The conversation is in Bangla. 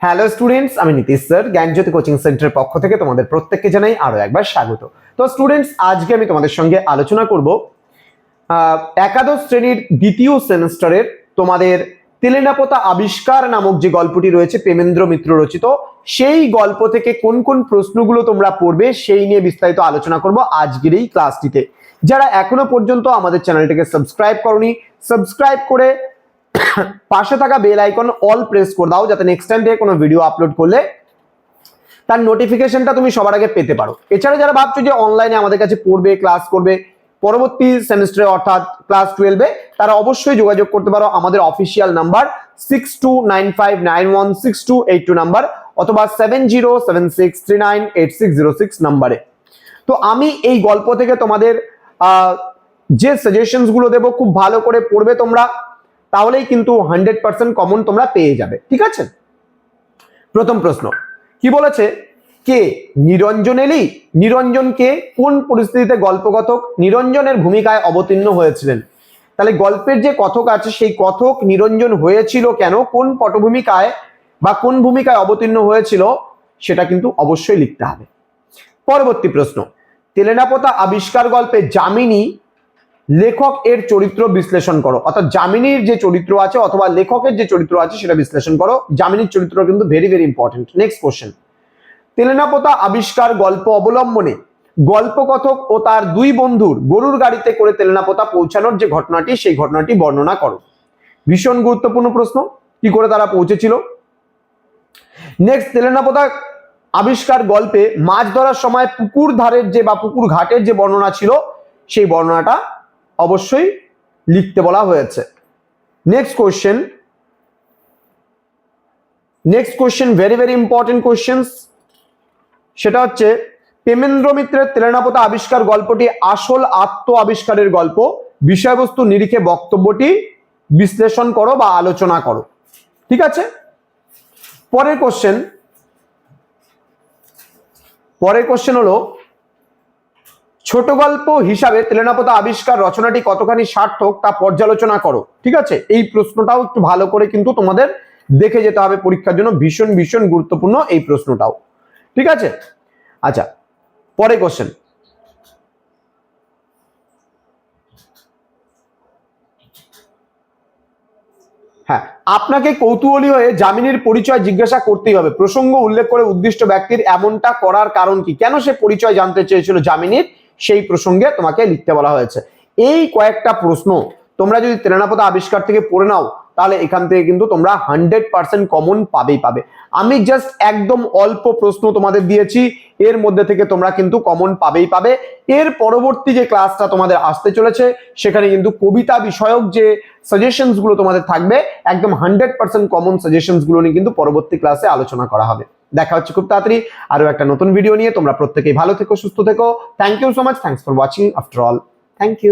হ্যালো স্টুডেন্টস আমি নীতিশ স্যার, জ্ঞানজ্যোতি কোচিং সেন্টারের পক্ষ থেকে তোমাদের প্রত্যেককে জানাই আরও একবার স্বাগত। তো স্টুডেন্টস আজকে আমি তোমাদের সঙ্গে আলোচনা করব একাদশ শ্রেণির দ্বিতীয় সেমিস্টারের তোমাদের তেলেনাপোতা আবিষ্কার নামক যে গল্পটি রয়েছে, প্রেমেন্দ্র মিত্র রচিত, সেই গল্প থেকে কোন কোন প্রশ্নগুলো তোমরা পড়বে সেই নিয়ে বিস্তারিত আলোচনা করব আজকের এই ক্লাসটিতে। যারা এখনও পর্যন্ত আমাদের চ্যানেলটিকে সাবস্ক্রাইব করনি, সাবস্ক্রাইব করে পাশে থাকা বেল আইকন অল প্রেস করে দাও, যাতে নেক্সট টাইম থেকে কোনো ভিডিও আপলোড করলে তার নোটিফিকেশনটা তুমি সবার আগে পেতে পারো। এছাড়া যারা ভাবছ যে অনলাইনে আমাদের কাছে পড়বে ক্লাস করবে, পরবর্তী সেমিস্টারে অর্থাৎ ক্লাস টুয়েলভে তারা অবশ্যই যোগাযোগ করতে পারো আমাদের official number six two nine five nine one six two eight two number অথবা seven zero seven six three nine eight six zero six নাম্বারে তো আমি এই গল্প থেকে তোমাদের যে সাজেশনসগুলো দেবো, খুব ভালো করে পড়বে তোমরা। তাহলেই কিন্তু হান্ড্রেড পার্সেন্ট কমন তোমরা পেয়ে যাবে, ঠিক আছে? প্রথম প্রশ্ন, কি বলেছে? কে? নিরঞ্জন এলি। নিরঞ্জন কে? কোন পরিস্থিতিতে গল্পকথক নিরঞ্জনের ভূমিকায় অবতীর্ণ হয়েছিলেন? তাহলে গল্পের যে কথক আছে, সেই কথক নিরঞ্জন হয়েছিল কেন? কোন পটভূমিকায় বা কোন ভূমিকায় অবতীর্ণ হয়েছিল? সেটা কিন্তু অবশ্যই লিখতে হবে। পরবর্তী প্রশ্ন, তেলেনাপোতা আবিষ্কার গল্পে যামিনী লেখক এর চরিত্র বিশ্লেষণ করো। অর্থাৎ জামিনীর যে চরিত্র আছে অথবা লেখকের যে চরিত্র আছে সেটা বিশ্লেষণ করো। জামিনীর চরিত্র কিন্তু very very important next question Telenapota আবিষ্কার গল্প অবলম্বনে গল্পকথক ও তার দুই বন্ধুর গরুর গাড়িতে করে তেলেনাপোতা পৌঁছানোর যে ঘটনাটি, সেই ঘটনাটি বর্ণনা করো। ভীষণ গুরুত্বপূর্ণ প্রশ্ন। কি করে তারা পৌঁছেছিল? নেক্সট তেলেনাপোতা আবিষ্কার গল্পে মাছ ধরার সময় পুকুর ধারের যে বা পুকুর ঘাটের যে বর্ণনা ছিল, সেই বর্ণনাটা অবশ্যই লিখতে বলা হয়েছে। Next question next question very very important questions সেটা হচ্ছে, প্রেমেন্দ্র মিত্রের তেলেনাপোতা আবিষ্কার গল্পটি আসল আত্ম আবিষ্কারের গল্প। বিষয়বস্তু নিরিখে বক্তব্যটি বিশ্লেষণ করো বা আলোচনা করো। ঠিক আছে? পরের কোশ্চেন পরের কোশ্চেন হলো ছোট গল্প হিসাবে তেলেনাপোতা আবিষ্কার রচনাটি কতখানি সার্থক তা পর্যালোচনা করো, ঠিক আছে? এই প্রশ্নটাও একটু ভালো করে কিন্তু তোমাদের দেখে যেতে হবে পরীক্ষার জন্য, ভীষণ ভীষণ গুরুত্বপূর্ণ এই প্রশ্নটাও, ঠিক আছে? আচ্ছা পরে কোশ্চেন হ্যাঁ আপনাকে কৌতূহলী হয়ে জামিনের পরিচয় জিজ্ঞাসা করতেই হবে। প্রসঙ্গ উল্লেখ করে উদ্দিষ্ট ব্যক্তির এমনটা করার কারণ কি? কেন সে পরিচয় জানতে চেয়েছিল জামিনীর সেই প্রসঙ্গে তোমাকে লিখতে বলা হয়েছে। এই কয়েকটা প্রশ্ন তোমরা যদি তেলেনাপথা আবিষ্কার থেকে পড়ে নাও তাহলে এখান থেকে কিন্তু তোমরা হান্ড্রেড পার্সেন্ট কমন পাবেই পাবে। আমি জাস্ট একদম অল্প প্রশ্ন তোমাদের দিয়েছি, এর মধ্যে থেকে তোমরা কিন্তু কমন পাবেই পাবে। এর পরবর্তী যে ক্লাসটা তোমাদের আসতে চলেছে, সেখানে কিন্তু কবিতা বিষয়ক যে সাজেশনসগুলো তোমাদের থাকবে, একদম হান্ড্রেড পার্সেন্ট কমন সাজেশনসগুলো নিয়ে কিন্তু পরবর্তী ক্লাসে আলোচনা করা হবে। দেখা হচ্ছে খুব তাড়াতাড়ি। আরও একটা নতুন ভিডিও নিয়ে তোমরা প্রত্যেকেই ভালো থেকো, সুস্থ থেকো। Thank you so much thanks for watching after all thank you